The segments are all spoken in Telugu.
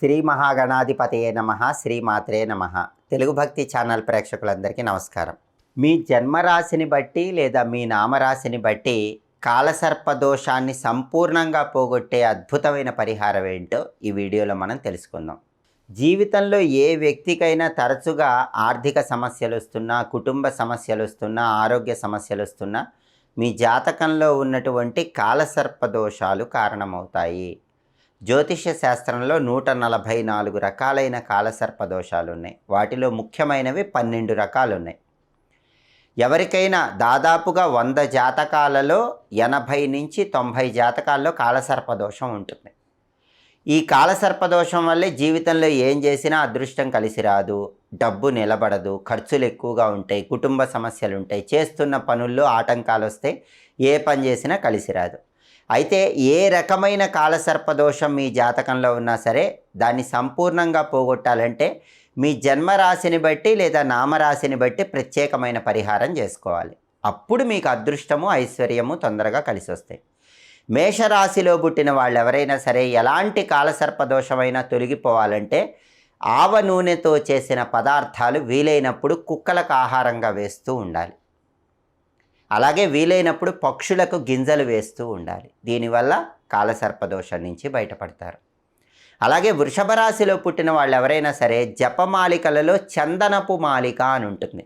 శ్రీ మహాగణాధిపతయే నమ శ్రీమాత్రే నమ. తెలుగు భక్తి ఛానల్ ప్రేక్షకులందరికీ నమస్కారం. మీ జన్మరాశిని బట్టి లేదా మీ నామరాశిని బట్టి కాలసర్ప దోషాన్ని సంపూర్ణంగా పోగొట్టే అద్భుతమైన పరిహారం ఏంటో ఈ వీడియోలో మనం తెలుసుకుందాం. జీవితంలో ఏ వ్యక్తికైనా తరచుగా ఆర్థిక సమస్యలు వస్తున్నా కుటుంబ సమస్యలు వస్తున్నా ఆరోగ్య సమస్యలు వస్తున్నా మీ జాతకంలో ఉన్నటువంటి కాలసర్ప దోషాలు కారణమవుతాయి. జ్యోతిష్య శాస్త్రంలో నూట నలభై నాలుగు రకాలైన కాలసర్ప దోషాలు ఉన్నాయి వాటిలో ముఖ్యమైనవి పన్నెండు రకాలు ఉన్నాయి ఎవరికైనా దాదాపుగా వంద జాతకాలలో ఎనభై నుంచి తొంభై జాతకాల్లో కాలసర్ప దోషం ఉంటుంది. ఈ కాలసర్ప దోషం వల్లే జీవితంలో ఏం చేసినా అదృష్టం కలిసి రాదు డబ్బు నిలబడదు ఖర్చులు ఎక్కువగా ఉంటాయి కుటుంబ సమస్యలు ఉంటాయి చేస్తున్న పనుల్లో ఆటంకాలు వస్తే ఏ పని చేసినా కలిసి రాదు. అయితే ఏ రకమైన కాలసర్పదోషం మీ జాతకంలో ఉన్నా సరే దాన్ని సంపూర్ణంగా పోగొట్టాలంటే మీ జన్మరాశిని బట్టి లేదా నామరాశిని బట్టి ప్రత్యేకమైన పరిహారం చేసుకోవాలి. అప్పుడు మీకు అదృష్టము ఐశ్వర్యము తొందరగా కలిసి వస్తాయి మేషరాశిలో పుట్టిన వాళ్ళు ఎవరైనా సరే ఎలాంటి కాలసర్పదోషమైనా తొలగిపోవాలంటే ఆవ నూనెతో చేసిన పదార్థాలు వీలైనప్పుడు కుక్కలకు ఆహారంగా వేస్తూ ఉండాలి. అలాగే వీలైనప్పుడు పక్షులకు గింజలు వేస్తూ ఉండాలి. దీనివల్ల కాలసర్పదోషం నుంచి బయటపడతారు. అలాగే వృషభ రాశిలో పుట్టిన వాళ్ళు ఎవరైనా సరే జపమాలికలలో చందనపు మాలిక అని ఉంటుంది.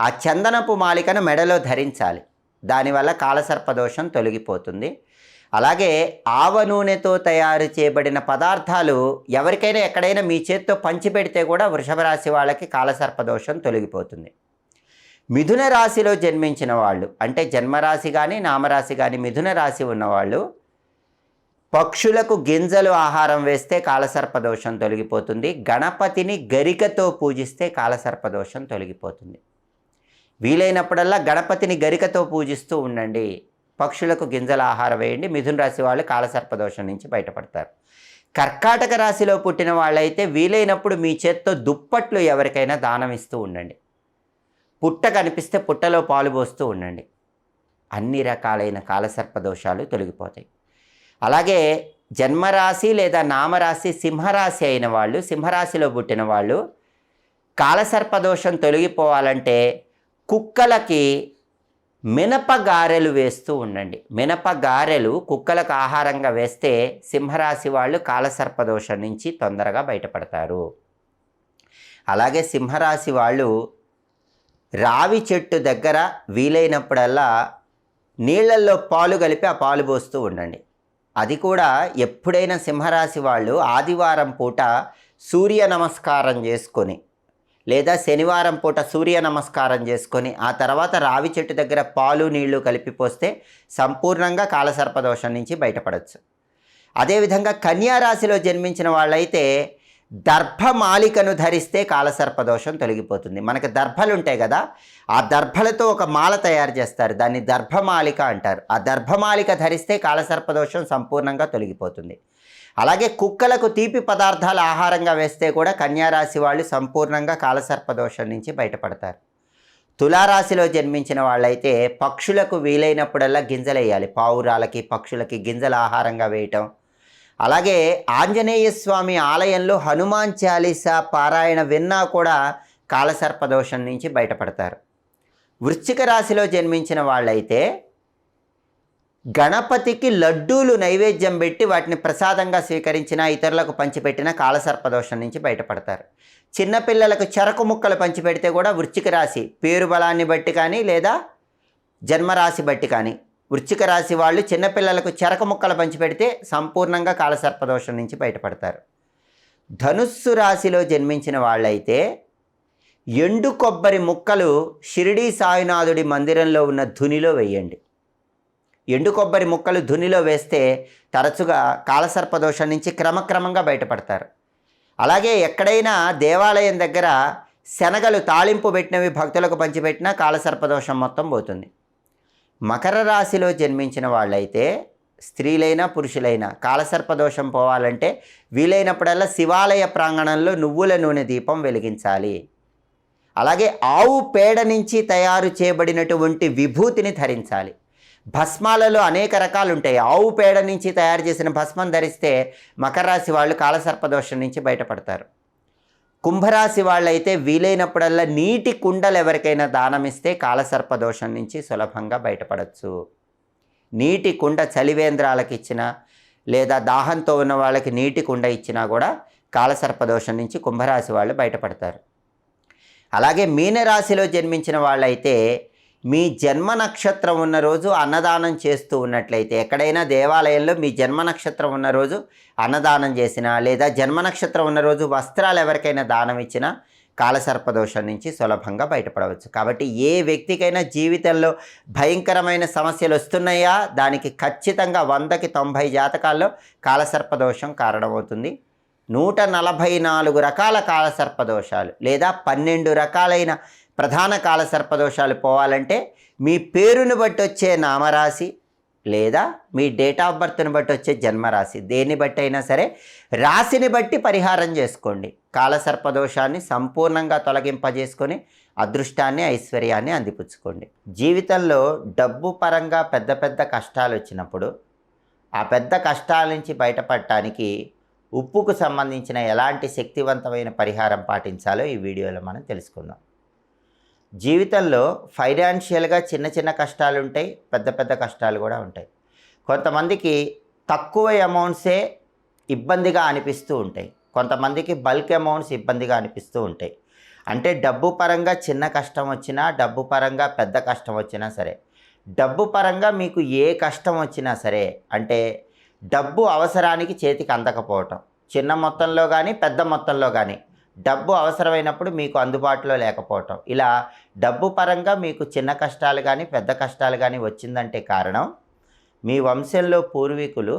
ఆ చందనపు మాలికను మెడలో ధరించాలి. దానివల్ల కాలసర్పదోషం తొలగిపోతుంది. అలాగే ఆవ నూనెతో తయారు చేయబడిన పదార్థాలు ఎవరికైనా ఎక్కడైనా మీ చేత్తో పంచిపెడితే కూడా వృషభ రాశి వాళ్ళకి కాలసర్పదోషం తొలగిపోతుంది. మిథున రాశిలో జన్మించిన వాళ్ళు అంటే జన్మరాశి కానీ నామరాశి కానీ మిథున రాశి ఉన్నవాళ్ళు పక్షులకు గింజలు ఆహారం వేస్తే కాలసర్పదోషం తొలగిపోతుంది. గణపతిని గరికతో పూజిస్తే కాలసర్పదోషం తొలగిపోతుంది. వీలైనప్పుడల్లా గణపతిని గరికతో పూజిస్తూ ఉండండి. పక్షులకు గింజల ఆహారం వేయండి. మిథున రాశి వాళ్ళు కాలసర్పదోషం నుంచి బయటపడతారు. కర్కాటక రాశిలో పుట్టిన వాళ్ళైతే వీలైనప్పుడు మీ చేత్తో దుప్పట్లు ఎవరికైనా దానం ఇస్తూ ఉండండి. పుట్ట కనిపిస్తే పుట్టలో పాలు పోస్తూ ఉండండి. అన్ని రకాలైన కాలసర్ప దోషాలు తొలగిపోతాయి. అలాగే జన్మరాశి లేదా నామరాశి సింహరాశి అయిన వాళ్ళు సింహరాశిలో పుట్టిన వాళ్ళు కాలసర్ప దోషం తొలగిపోవాలంటే కుక్కలకి మినప గారెలు వేస్తూ ఉండండి. మినప గారెలు కుక్కలకు ఆహారంగా వేస్తే సింహరాశి వాళ్ళు కాలసర్ప దోషం నుంచి తొందరగా బయటపడతారు. అలాగే సింహరాశి వాళ్ళు రావి చెట్టు దగ్గర వీలైనప్పుడల్లా నీళ్ళల్లో పాలు కలిపి ఆ పాలు పోస్తూ ఉండండి. అది కూడా ఎప్పుడైనా సింహరాశి వాళ్ళు ఆదివారం పూట సూర్య నమస్కారం చేసుకొని లేదా శనివారం పూట సూర్య నమస్కారం చేసుకొని ఆ తర్వాత రావి చెట్టు దగ్గర పాలు నీళ్ళు కలిపి పోస్తే సంపూర్ణంగా కాలసర్పదోషం నుంచి బయటపడవచ్చు అదేవిధంగా కన్యా రాశిలో జన్మించిన వాళ్ళైతే దర్భమాలికను ధరిస్తే కాలసర్పదోషం తొలగిపోతుంది. మనకి దర్భలు ఉంటాయి కదా ఆ దర్భలతో ఒక మాల తయారు చేస్తారు. దాన్ని దర్భమాలిక అంటారు. ఆ దర్భమాలిక ధరిస్తే కాలసర్పదోషం సంపూర్ణంగా తొలగిపోతుంది. అలాగే కుక్కలకు తీపి పదార్థాలు ఆహారంగా వేస్తే కూడా కన్యారాశి వాళ్ళు సంపూర్ణంగా కాలసర్పదోషం నుంచి బయటపడతారు. తులారాశిలో జన్మించిన వాళ్ళైతే పక్షులకు వీలైనప్పుడల్లా గింజలు వేయాలి పావురాలకి పక్షులకి గింజలు ఆహారంగా వేయటం అలాగే ఆంజనేయ స్వామి ఆలయంలో హనుమాన్ చాలీసా పారాయణ విన్నా కూడా కాలసర్పదోషం నుంచి బయటపడతారు. వృశ్చిక రాశిలో జన్మించిన వాళ్ళైతే గణపతికి లడ్డూలు నైవేద్యం పెట్టి వాటిని ప్రసాదంగా స్వీకరించిన ఇతరులకు పంచిపెట్టిన కాలసర్పదోషం నుంచి బయటపడతారు. చిన్నపిల్లలకు చెరకు ముక్కలు పంచిపెడితే కూడా వృశ్చిక రాశి పేరు బలాన్ని బట్టి కానీ లేదా జన్మరాశి బట్టి కానీ వృశ్చిక రాశి వాళ్ళు చిన్నపిల్లలకు చెరక ముక్కలు పంచిపెడితే సంపూర్ణంగా కాలసర్పదోషం నుంచి బయటపడతారు. ధనుస్సు రాశిలో జన్మించిన వాళ్ళైతే ఎండు కొబ్బరి ముక్కలు షిరిడీ సాయినాథుడి మందిరంలో ఉన్న ధునిలో వేయండి. ఎండు కొబ్బరి ముక్కలు ధునిలో వేస్తే తరచుగా కాలసర్పదోషం నుంచి క్రమక్రమంగా బయటపడతారు. అలాగే ఎక్కడైనా దేవాలయం దగ్గర శనగలు తాళింపు పెట్టినవి భక్తులకు పంచిపెట్టినా కాలసర్పదోషం మొత్తం పోతుంది. మకర రాశిలో జన్మించిన వాళ్ళైతే స్త్రీలైనా పురుషులైనా కాలసర్పదోషం పోవాలంటే వీలైనప్పుడల్లా శివాలయ ప్రాంగణంలో నువ్వుల నూనె దీపం వెలిగించాలి. అలాగే ఆవు పేడ నుంచి తయారు చేయబడినటువంటి విభూతిని ధరించాలి. భస్మాలలో అనేక రకాలు ఉంటాయి ఆవు పేడ నుంచి తయారు చేసిన భస్మం ధరిస్తే మకర రాశి వాళ్ళు కాలసర్పదోషం నుంచి బయటపడతారు. కుంభరాశి వాళ్ళైతే వీలైనప్పుడల్లా నీటి కుండలు ఎవరికైనా దానం ఇస్తే కాలసర్పదోషం నుంచి సులభంగా బయటపడవచ్చు నీటి కుండ చలివేంద్రాలకు ఇచ్చినా లేదా దాహంతో ఉన్న వాళ్ళకి నీటి కుండ ఇచ్చినా కూడా కాలసర్పదోషం నుంచి కుంభరాశి వాళ్ళు బయటపడతారు. అలాగే మీనరాశిలో జన్మించిన వాళ్ళైతే మీ జన్మ నక్షత్రం ఉన్న రోజు అన్నదానం చేస్తూ ఉన్నట్లయితే ఎక్కడైనా దేవాలయంలో మీ జన్మ నక్షత్రం ఉన్న రోజు అన్నదానం చేసినా లేదా జన్మ నక్షత్రం ఉన్న రోజు వస్త్రాలు ఎవరికైనా దానం ఇచ్చినా కాలసర్పదోషం నుంచి సులభంగా బయటపడవచ్చు. కాబట్టి ఏ వ్యక్తికైనా జీవితంలో భయంకరమైన సమస్యలు వస్తున్నాయా? దానికి ఖచ్చితంగా వందకి తొంభై జాతకాల్లో కాలసర్పదోషం కారణమవుతుంది. నూట నలభై నాలుగు రకాల కాలసర్పదోషాలు లేదా పన్నెండు రకాలైన ప్రధాన కాల సర్పదోషాలు పోవాలంటే మీ పేరును బట్టి వచ్చే నామరాశి లేదా మీ డేట్ ఆఫ్ బర్త్ని బట్టి వచ్చే జన్మరాశి. దేన్ని బట్టి అయినా సరే రాశిని బట్టి పరిహారం చేసుకోండి. కాలసర్పదోషాన్ని సంపూర్ణంగా తొలగింపజేసుకొని అదృష్టాన్ని ఐశ్వర్యాన్ని అందిపుచ్చుకోండి. జీవితంలో డబ్బు పరంగా పెద్ద పెద్ద కష్టాలు వచ్చినప్పుడు ఆ పెద్ద కష్టాల నుంచి బయటపడటానికి ఉప్పుకు సంబంధించిన ఎలాంటి శక్తివంతమైన పరిహారం పాటించాలో ఈ వీడియోలో మనం తెలుసుకుందాం. జీవితంలో ఫైనాన్షియల్గా చిన్న చిన్న కష్టాలు ఉంటాయి పెద్ద పెద్ద కష్టాలు కూడా ఉంటాయి. కొంతమందికి తక్కువ అమౌంట్సే ఇబ్బందిగా అనిపిస్తూ ఉంటాయి. కొంతమందికి బల్క్ అమౌంట్స్ ఇబ్బందిగా అనిపిస్తూ ఉంటాయి. అంటే డబ్బు పరంగా చిన్న కష్టం వచ్చినా డబ్బు పరంగా పెద్ద కష్టం వచ్చినా సరే డబ్బు పరంగా మీకు ఏ కష్టం వచ్చినా సరే అంటే డబ్బు అవసరానికి చేతికి అందకపోవటం. చిన్న మొత్తంలో కానీ పెద్ద మొత్తంలో కానీ డబ్బు అవసరమైనప్పుడు మీకు అందుబాటులో లేకపోవటం. ఇలా డబ్బు పరంగా మీకు చిన్న కష్టాలు కానీ పెద్ద కష్టాలు కానీ వచ్చిందంటే కారణం మీ వంశంలో పూర్వీకులు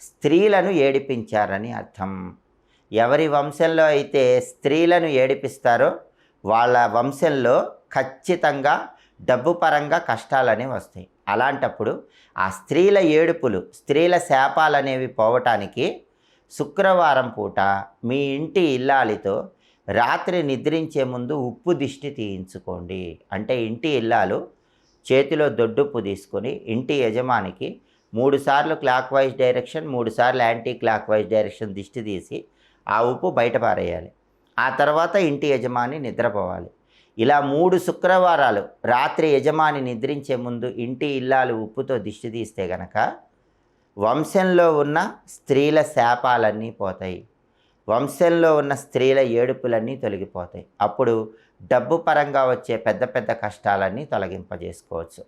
స్త్రీలను ఏడిపించారని అర్థం. ఎవరి వంశంలో అయితే స్త్రీలను ఏడిపిస్తారో వాళ్ళ వంశంలో ఖచ్చితంగా డబ్బు పరంగా కష్టాలనే వస్తాయి. అలాంటప్పుడు ఆ స్త్రీల ఏడుపులు స్త్రీల శాపాలు అనేవి పోవటానికి శుక్రవారం పూట మీ ఇంటి ఇల్లాలితో రాత్రి నిద్రించే ముందు ఉప్పు దిష్టి తీయించుకోండి. అంటే ఇంటి ఇల్లాలు చేతిలో దొడ్డుప్పు తీసుకొని ఇంటి యజమానికి మూడుసార్లు క్లాక్ వైజ్ డైరెక్షన్ మూడు సార్లు యాంటీ క్లాక్ వైజ్ డైరెక్షన్ దిష్టి తీసి ఆ ఉప్పు బయట పారేయాలి. ఆ తర్వాత ఇంటి యజమాని నిద్రపోవాలి. ఇలా మూడు శుక్రవారాలు రాత్రి యజమాని నిద్రించే ముందు ఇంటి ఇల్లాలు ఉప్పుతో దిష్టి తీస్తే గనక వంశంలో ఉన్న స్త్రీల శాపాలన్నీ పోతాయి. వంశంలో ఉన్న స్త్రీల ఏడుపులన్నీ తొలగిపోతాయి. అప్పుడు డబ్బు పరంగా వచ్చే పెద్ద పెద్ద కష్టాలన్నీ తొలగింపజేసుకోవచ్చు.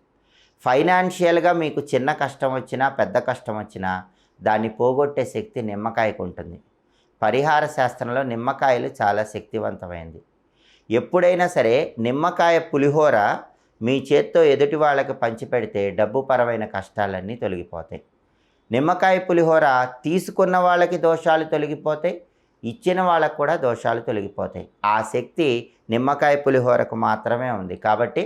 ఫైనాన్షియల్గా మీకు చిన్న కష్టం వచ్చినా పెద్ద కష్టం వచ్చినా దాన్ని పోగొట్టే శక్తి నిమ్మకాయకు ఉంటుంది. పరిహార శాస్త్రంలో నిమ్మకాయలు చాలా శక్తివంతమైంది ఎప్పుడైనా సరే నిమ్మకాయ పులిహోర మీ చేత్తో ఎదుటి వాళ్ళకి పంచిపెడితే డబ్బు పరమైన కష్టాలన్నీ తొలగిపోతాయి. నిమ్మకాయ పులిహోర తీసుకున్న వాళ్ళకి దోషాలు తొలగిపోతాయి ఇచ్చిన వాళ్ళకు కూడా దోషాలు తొలగిపోతాయి. ఆ శక్తి నిమ్మకాయ పులిహోరకు మాత్రమే ఉంది. కాబట్టి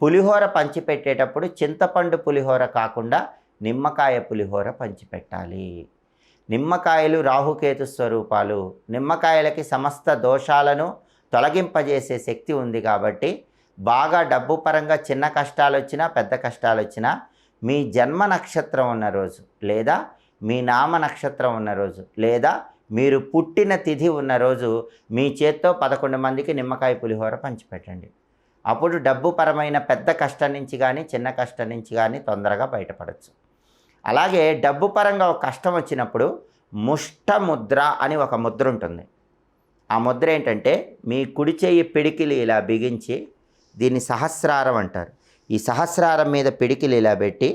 పులిహోర పంచిపెట్టేటప్పుడు చింతపండు పులిహోర కాకుండా నిమ్మకాయ పులిహోర పంచిపెట్టాలి. నిమ్మకాయలు రాహుకేతు స్వరూపాలు నిమ్మకాయలకి సమస్త దోషాలను తొలగింపజేసే శక్తి ఉంది కాబట్టి బాగా డబ్బు పరంగా చిన్న కష్టాలు వచ్చినా పెద్ద కష్టాలు వచ్చినా మీ జన్మ నక్షత్రం ఉన్న రోజు లేదా మీ నామ నక్షత్రం ఉన్న రోజు లేదా మీరు పుట్టిన తిథి ఉన్న రోజు మీ చేత్తో పదకొండు మందికి నిమ్మకాయ పులిహోర పంచిపెట్టండి. అప్పుడు డబ్బు పరమైన పెద్ద కష్టం నుంచి కానీ చిన్న కష్టం నుంచి కానీ తొందరగా బయటపడవచ్చు అలాగే డబ్బు పరంగా ఒక కష్టం వచ్చినప్పుడు ముష్ట ముద్ర అని ఒక ముద్ర ఉంటుంది. ఆ ముద్ర ఏంటంటే మీ కుడి చేయి పిడికిలి ఇలా బిగించి దీన్ని సహస్రారం అంటారు. ఈ సహస్రారం మీద పిడికిలు ఇలా పెట్టి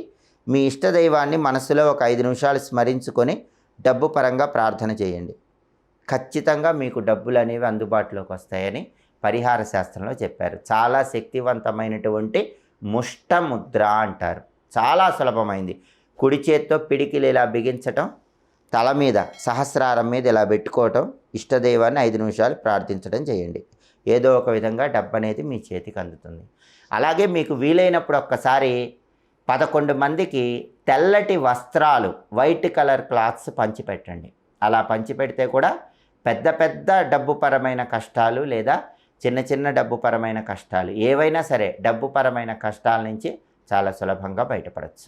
మీ ఇష్టదైవాన్ని మనసులో ఒక ఐదు నిమిషాలు స్మరించుకొని డబ్బు పరంగా ప్రార్థన చేయండి. ఖచ్చితంగా మీకు డబ్బులు అనేవి అందుబాటులోకి వస్తాయని పరిహార శాస్త్రంలో చెప్పారు. చాలా శక్తివంతమైనటువంటి ముష్ట ముద్ర అంటారు. చాలా సులభమైంది. కుడి చేత్తో పిడికిలు ఇలా బిగించటం తల మీద సహస్రారం మీద ఇలా పెట్టుకోవటం ఇష్టదైవాన్ని ఐదు నిమిషాలు ప్రార్థించడం చేయండి. ఏదో ఒక విధంగా డబ్బు అనేది మీ చేతికి అందుతుంది. అలాగే మీకు వీలైనప్పుడు ఒక్కసారి పదకొండు మందికి తెల్లటి వస్త్రాలు వైట్ కలర్ క్లాత్స్ పంచిపెట్టండి. అలా పంచిపెడితే కూడా పెద్ద పెద్ద డబ్బుపరమైన కష్టాలు లేదా చిన్న చిన్న డబ్బుపరమైన కష్టాలు ఏవైనా సరే డబ్బుపరమైన కష్టాల నుంచి చాలా సులభంగా బయటపడవచ్చు